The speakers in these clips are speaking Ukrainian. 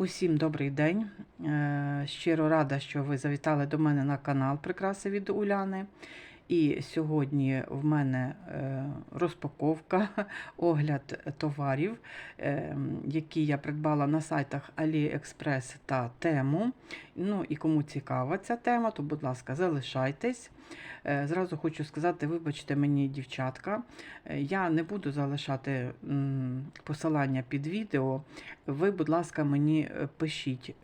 Усім добрий день. Е, Щиро рада, що ви завітали до мене на канал Прикраси від Уляни. І сьогодні в мене е, розпаковка, огляд товарів, е, які я придбала на сайтах AliExpress та Temu. Ну і кому цікава ця тема, то, будь ласка, залишайтесь. Е, Зразу хочу сказати, вибачте мені, дівчатка, е, я не буду залишати посилання під відео. Ви, будь ласка, мені е, пишіть,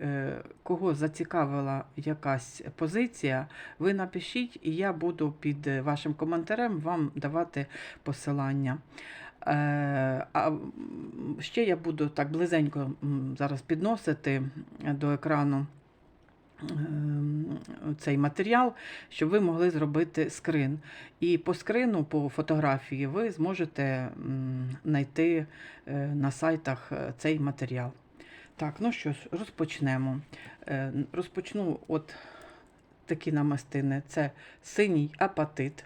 кого зацікавила якась позиція, ви напишіть, і я буду під вашим коментарем вам давати посилання. А ще я буду так близенько зараз підносити до екрану цей матеріал, щоб ви могли зробити скрин. І по скрину, по фотографії, ви зможете знайти е, на сайтах е, цей матеріал. Так, ну що ж, розпочнемо. Е, Розпочну от такі намистини. Це синій апатит.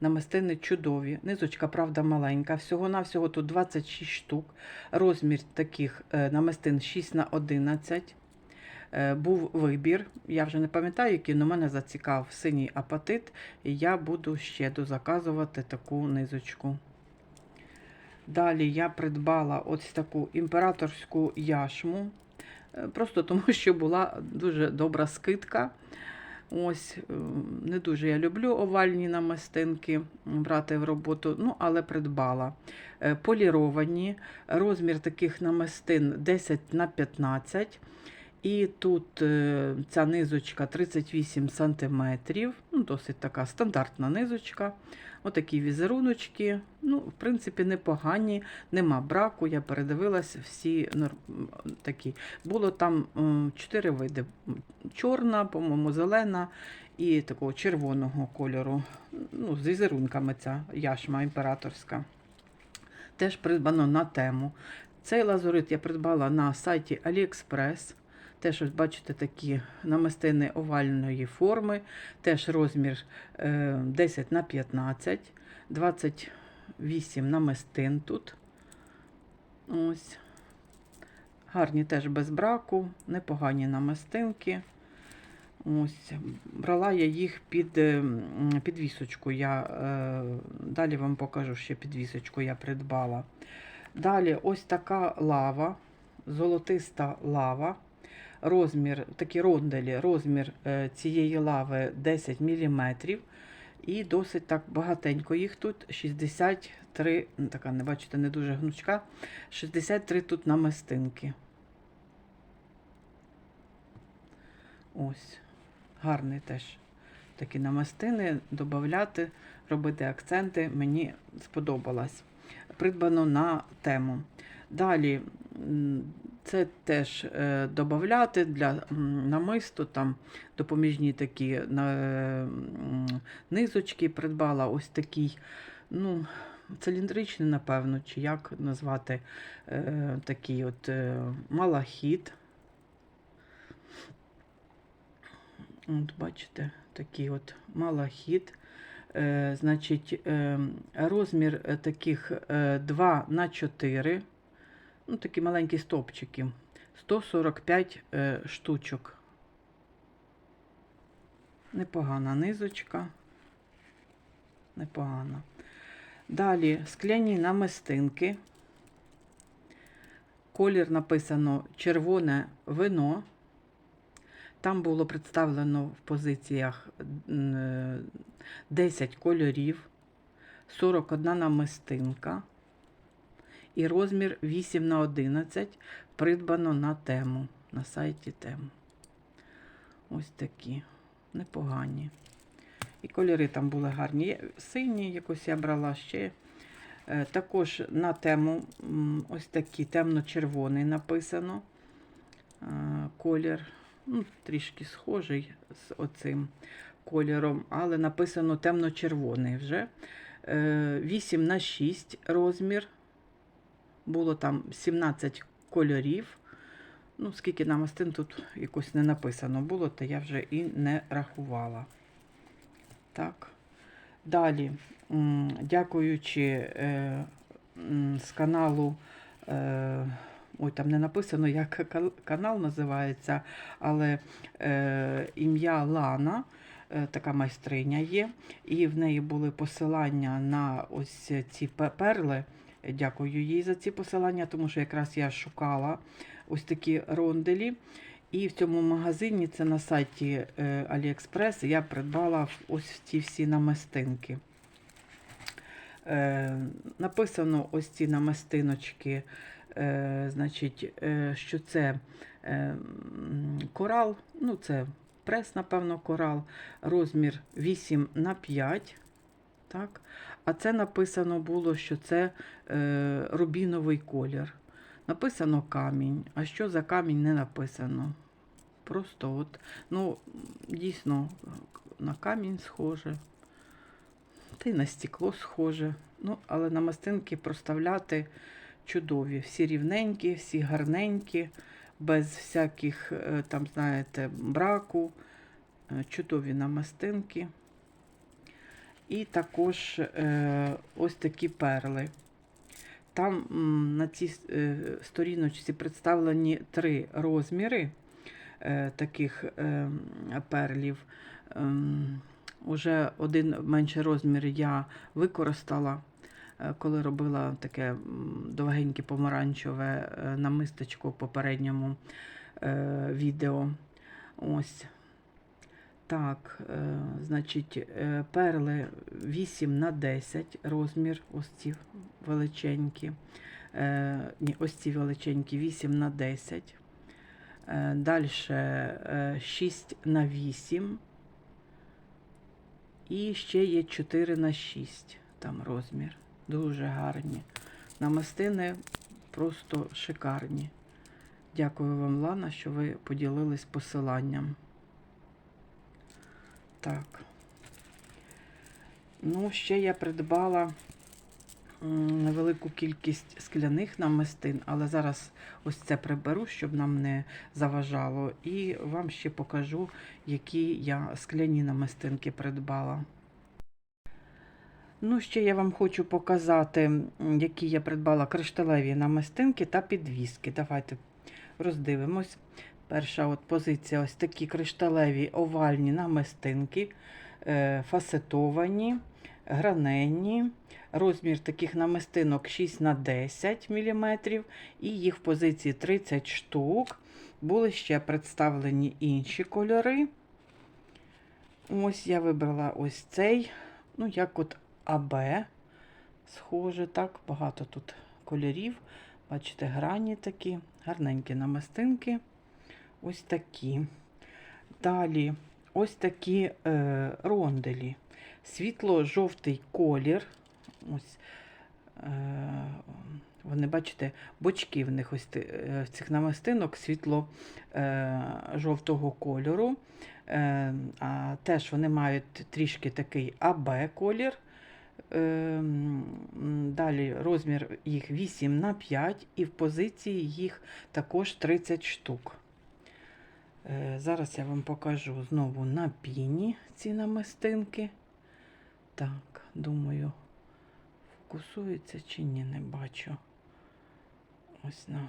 Намистини чудові. Низочка, правда, маленька. Всього-навсього тут 26 штук. Розмір таких намистин 6 на 11 Е, Був вибір. Я вже не пам'ятаю, який, але мене зацікав синій апатит. І я буду ще дозаказувати таку низочку. Далі я придбала ось таку імператорську яшму. Е, Просто тому, що була дуже добра скидка. Ось, е, не дуже я люблю овальні намистинки брати в роботу, ну, але придбала. Е, Поліровані, розмір таких намистин 10 на 15 і тут е, ця низочка 38 см, ну, досить така стандартна низочка. Отакі візеруночки. Ну, в принципі, непогані, нема браку. Я передивилась всі такі. Було там чотири види: чорна, по-моєму, зелена і такого червоного кольору. Ну, з візерунками ця яшма імператорська. Теж придбано на тему. Цей лазурит я придбала на сайті AliExpress. Теж ось бачите такі намистини овальної форми, теж розмір е, 10 на 15, 28 намистин тут. Ось. Гарні теж без браку, непогані намистинки. Ось. Брала я їх під е, підвісочку. Я, е, далі вам покажу ще підвісочку я придбала. Далі ось така лава, золотиста лава розмір, такі ронделі, розмір е, цієї лави 10 мм. І досить так багатенько їх тут 63, ну, така, не бачите, не дуже гнучка, 63 тут намистинки. Ось, гарний теж такі намистини, додати, робити акценти, мені сподобалось. Придбано на тему. Далі це теж е, додати для намисту, там допоміжні такі на, м, низочки. Придбала ось такий, ну, циліндричний, напевно, чи як назвати е, такий от е, малахіт. От, бачите, такий от малахіт. Е, значить, е, розмір е, таких е, 2 на 4 ну, такі маленькі стопчики. 145 е, штучок. Непогана низочка. Непогана. Далі скляні намистинки. Колір написано червоне вино. Там було представлено в позиціях е, 10 кольорів, 41 намистинка і розмір 8 на 11 придбано на тему, на сайті тему. Ось такі непогані. І кольори там були гарні. Сині якось я брала ще. Е, Також на тему ось такі темно-червоний написано е, колір. Ну, трішки схожий з оцим кольором, але написано темно-червоний вже. Е, 8 на 6 розмір. Було там 17 кольорів. Ну, скільки намастин тут якось не написано було, то я вже і не рахувала. Так. Далі, дякуючи е, з каналу е, ой, там не написано, як канал називається, але е, ім'я Лана, е, така майстриня є, і в неї були посилання на ось ці перли. Дякую їй за ці посилання, тому що якраз я шукала ось такі ронделі. І в цьому магазині, це на сайті е, AliExpress, я придбала ось ці всі намистинки. Е, написано ось ці намистиночки, е, значить, е, що це е, корал, ну це прес, напевно, корал, розмір 8 на 5. Так? А це написано було, що це е, рубіновий колір. Написано камінь. А що за камінь не написано? Просто от, ну, дійсно, на камінь схоже. Та й на стекло схоже. Ну, але на мастинки проставляти чудові. Всі рівненькі, всі гарненькі, без всяких, е, там, знаєте, браку. Е, Чудові намастинки. І також е, ось такі перли. Там на цій е, сторіночці представлені три розміри е, таких перлів. Ем, Уже один менший розмір я використала, коли робила таке довгеньке помаранчеве намисточко в попередньому відео. Ось. Так, е, значить, е, перли 8 на 10 розмір, ось ці величенькі. Е, ні, ось ці величенькі 8 на 10. Е, Далі 6 на 8. І ще є 4 на 6 там розмір. Дуже гарні. Намистини просто шикарні. Дякую вам, Лана, що ви поділились посиланням. Так. Ну, ще я придбала невелику кількість скляних намистин, але зараз ось це приберу, щоб нам не заважало. І вам ще покажу, які я скляні намистинки придбала. Ну, ще я вам хочу показати, які я придбала кришталеві намистинки та підвіски. Давайте роздивимось. Перша от позиція ось такі кришталеві овальні намистинки, е, фасетовані, граненні. Розмір таких намистинок 6 на 10 мм, і їх в позиції 30 штук. Були ще представлені інші кольори. Ось я вибрала ось цей, ну, як от АБ. Схоже, так, багато тут кольорів. Бачите, грані такі, гарненькі намистинки. Ось такі. Далі ось такі е, ронделі. Світло-жовтий колір. Ось, е, вони, бачите, бочки в них ось е, в цих намистинок світло е, кольору. Е, а теж вони мають трішки такий АБ колір. Е, Далі розмір їх 8 на 5 і в позиції їх також 30 штук. Е, Зараз я вам покажу знову на піні ці намистинки. Так, думаю, фокусується чи ні, не бачу. Ось на,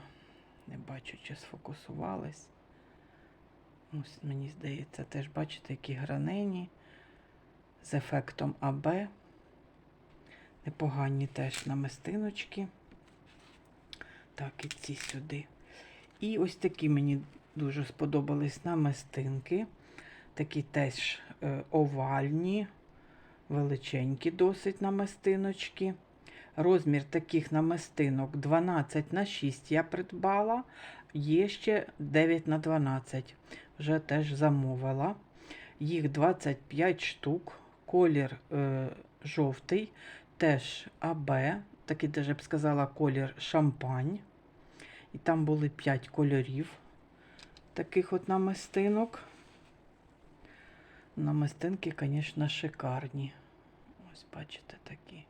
не бачу, чи сфокусувались. Ось, мені здається, теж бачите, які гранені з ефектом АБ. Непогані теж намистиночки. Так, і ці сюди. І ось такі мені дуже сподобались намистинки. Такі теж е, овальні, величенькі досить намистиночки. Розмір таких намистинок 12 на 6 я придбала. Є ще 9 на 12. Вже теж замовила. Їх 25 штук. Колір е, жовтий, теж АБ, такий даже б сказала колір шампань. І там були 5 кольорів таких от намистинок. Намистинки, звісно, шикарні. Ось, бачите, такі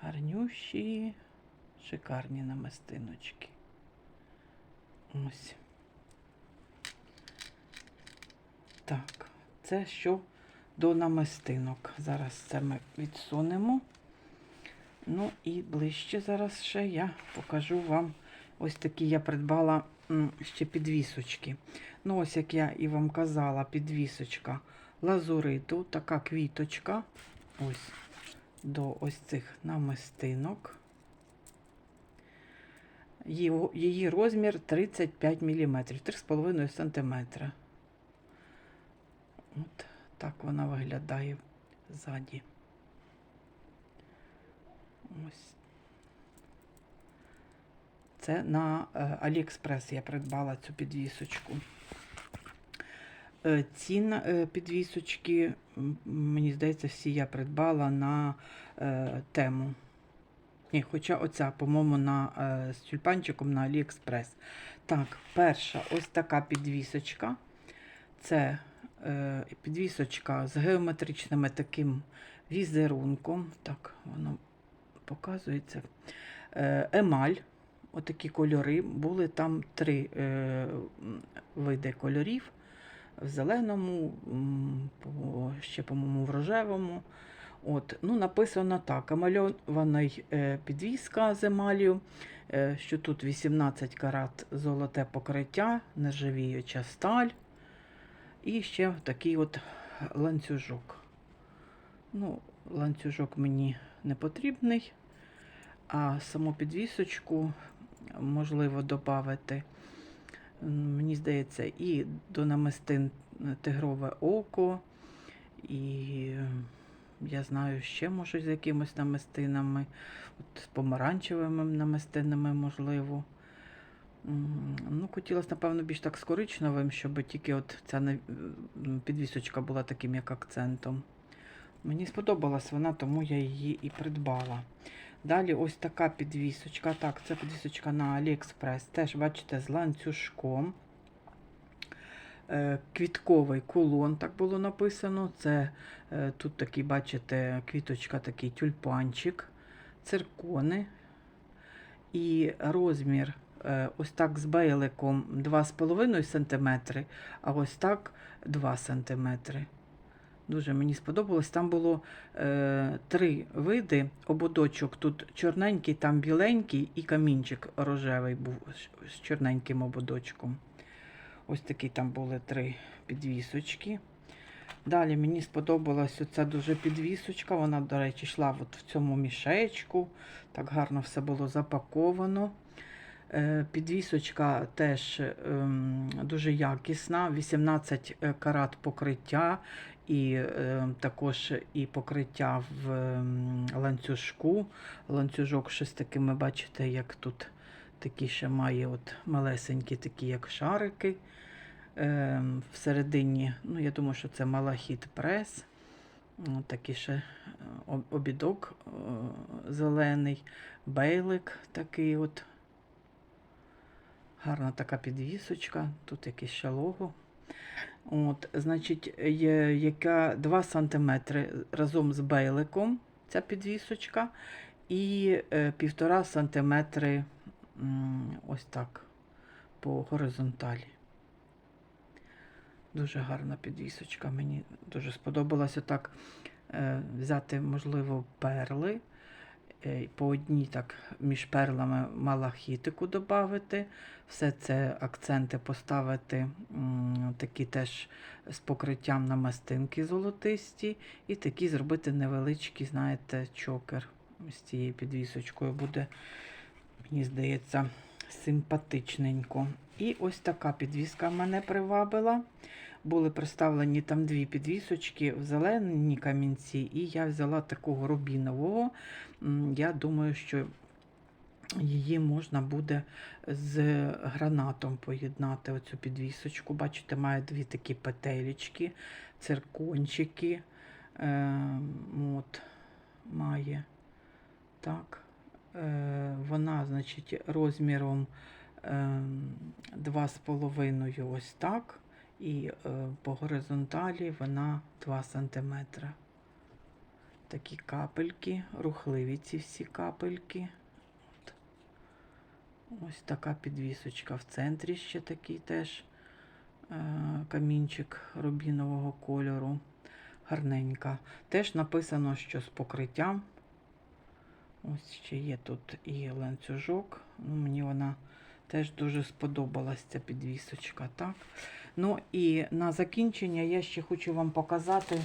гарнющі, шикарні намистиночки. Ось. Так, це що до намистинок. Зараз це ми відсунемо. Ну і ближче зараз ще я покажу вам Ось такі я придбала ще підвісочки. Ну, ось як я і вам казала, підвісочка лазуриту, така квіточка. Ось до ось цих намистинок. Її, розмір 35 мм, 3,5 см. От так вона виглядає ззаді. Ось. Це на е, Аліекспрес я придбала цю підвісочку. Е, Ці е, підвісочки, мені здається, всі я придбала на тему. Ні, хоча оця, по-моєму, на, з тюльпанчиком на Аліекспрес. Так, перша ось така підвісочка. Це е, підвісочка з геометричним таким візерунком. Так, воно показується. Е, емаль. Отакі кольори. Були там три е, види кольорів. В зеленому, ще, по-моєму, в рожевому. От, ну, написано так: емальований е, підвіска з емалію, е, що тут 18 карат золоте покриття, нержавіюча сталь. І ще такий от ланцюжок. Ну, ланцюжок мені не потрібний, а саму підвісочку можливо додати. Мені здається, і до намистин тигрове око, і е, я знаю, ще може з якимось намистинами, от з помаранчевими намистинами, можливо. Ну, хотілося, напевно, більш так з коричневим, щоб тільки от ця підвісочка була таким як акцентом. Мені сподобалась вона, тому я її і придбала. Далі ось така підвісочка. Так, це підвісочка на Аліекспрес. Теж, бачите, з ланцюжком. Е, Квітковий кулон, так було написано. Це е, тут такий, бачите, квіточка, такий тюльпанчик, циркони. І розмір е, ось так з бейликом 2,5 см, а ось так 2 см. Дуже мені сподобалось. Там було е, три види ободочок. Тут чорненький, там біленький і камінчик рожевий був з- чорненьким ободочком. Ось такі там були три підвісочки. Далі мені сподобалась оця дуже підвісочка. Вона, до речі, йшла от в цьому мішечку. Так гарно все було запаковано. Е, Підвісочка теж ем, дуже якісна, 18 карат покриття, і е, також і покриття в ем, ланцюжку. Ланцюжок щось такими, бачите, як тут такі ще має от малесенькі, такі як шарики. Ем, всередині, ну я думаю, що це малахіт прес. Такий ще е, обідок е, зелений, бейлик такий от. Гарна така підвісочка, тут якесь ще лого. От, значить, є, яка 2 см разом з бейликом ця підвісочка, і е, 1,5 см ось так по горизонталі. Дуже гарна підвісочка. Мені дуже сподобалося так е, взяти, можливо, перли. Е, По одній так між перлами малахітику додати. Все це акценти поставити такі теж з покриттям на мастинки золотисті. І такі зробити невеличкий, знаєте, чокер з цією підвісочкою буде, мені здається, симпатичненько. І ось така підвіска мене привабила. Були представлені там дві підвісочки в зеленій камінці, і я взяла такого рубінового. Я думаю, що її можна буде з гранатом поєднати оцю підвісочку. Бачите, має дві такі петелечки, циркончики. Е, от, має так. Е, вона, значить, розміром е, 2,5 ось так. І е, по горизонталі вона 2 см. Такі капельки, рухливі ці всі капельки. От. Ось така підвісочка в центрі ще такий теж е, камінчик рубінового кольору. Гарненька. Теж написано, що з покриттям. Ось ще є тут і ланцюжок. Ну, мені вона Теж дуже сподобалась ця підвісочка, так? Ну і на закінчення я ще хочу вам показати,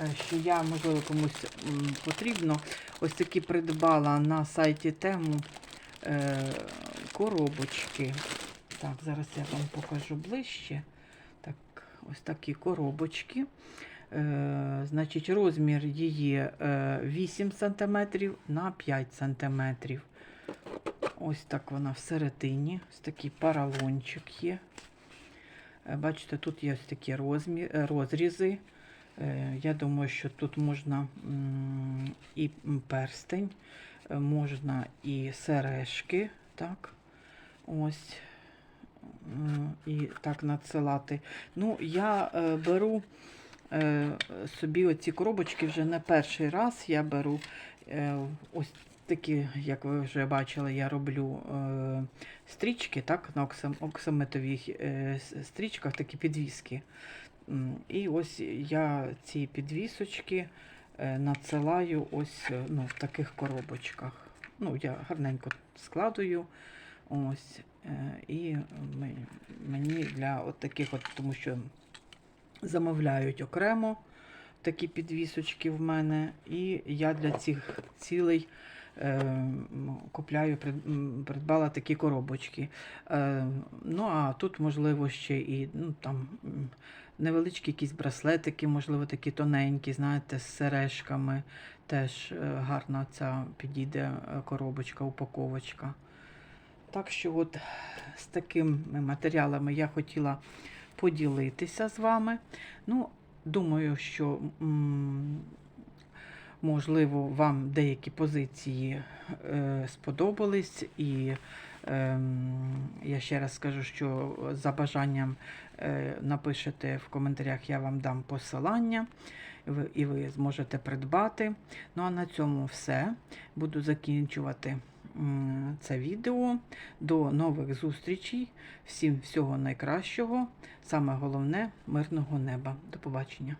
е, що я, можливо, комусь потрібно. Ось такі придбала на сайті тему е, коробочки. Так, зараз я вам покажу ближче. Так, ось такі коробочки. Е, значить, розмір її е, 8 см на 5 см. Ось так вона всередині. Ось такий паралончик є. Е, Бачите, тут є ось такі е, розрізи. Е, Я думаю, що тут можна і перстень, можна і сережки. Так. Ось. І так надсилати. Ну, я беру собі оці коробочки вже не перший раз. Я беру ось такі, як ви вже бачили, я роблю е, стрічки, так, на оксам, оксамитових е, стрічках, такі підвіски. І ось я ці підвісочки е, надсилаю ось е, ну, в таких коробочках. Ну, я гарненько складую. Ось, е, і мені для от таких, от, тому що замовляють окремо такі підвісочки в мене, і я для цих цілей купляю, придбала такі коробочки. Е, ну, а тут, можливо, ще і ну, там, невеличкі якісь браслетики, можливо, такі тоненькі, знаєте, з сережками. Теж е, гарна ця підійде е, коробочка, упаковочка. Так що, от з такими матеріалами я хотіла поділитися з вами. Ну, думаю, що м, можливо вам деякі позиції е, сподобались, і ем, я ще раз скажу, що за бажанням е, напишете в коментарях, я вам дам посилання. і ви- І ви зможете придбати. Ну а на цьому все. Буду закінчувати це відео. До нових зустрічей. Всім всього найкращого. Саме головне мирного неба. До побачення.